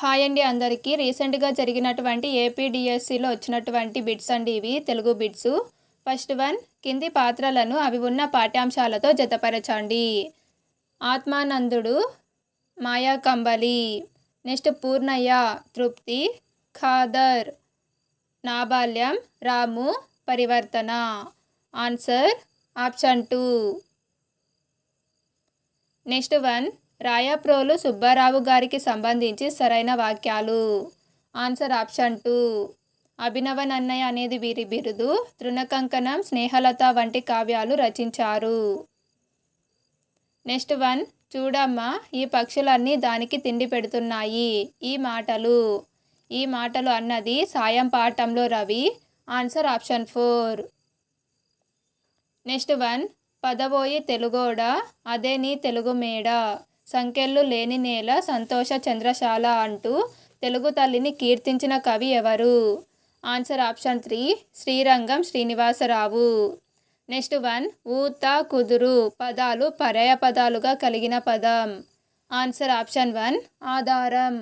Hi అండి అందరికీ. రీసెంట్గా జరిగినటువంటి ఏపీడిఎస్సిలో వచ్చినటువంటి బిట్స్ అండి ఇవి తెలుగు బిట్స్. ఫస్ట్ వన్ కింది పాత్రలను అవి ఉన్న పాఠ్యాంశాలతో జతపరచండి. ఆత్మానందుడు మాయా కంబలి. నెక్స్ట్ పూర్ణయ్య తృప్తి. ఖాదర్ నాబాల్యం రాము పరివర్తన. Answer option two. Next one Rayaprolu Subbarao గారికి సంబంధించి సరైన వాక్యాలు. Answer option two. Abhinava Nannaya అనేది వీరి బిరుదు. తృణకంకణం స్నేహలత వంటి కావ్యాలు రచించారు. Next one. చూడమ్మా ఈ పక్షులన్నీ దానికి తిండి పెడుతున్నాయి. ఈ మాటలు. ఈ మాటలు అన్నది సాయం పాఠంలో Ravi. Answer option four. Next one. పదవోయి తెలుగోడ అదే నీ తెలుగు మేడ. సంఖ్యలు లేని నేల సంతోష చంద్రశాల అంటూ తెలుగు తల్లిని కీర్తించిన కవి ఎవరు? Answer option three Srirangam Srinivasarao. Next one ఊత కుదురు పదాలు పర్యాయ పదాలుగా కలిగిన పదం. ఆన్సర్ ఆప్షన్ వన్ ఆధారం.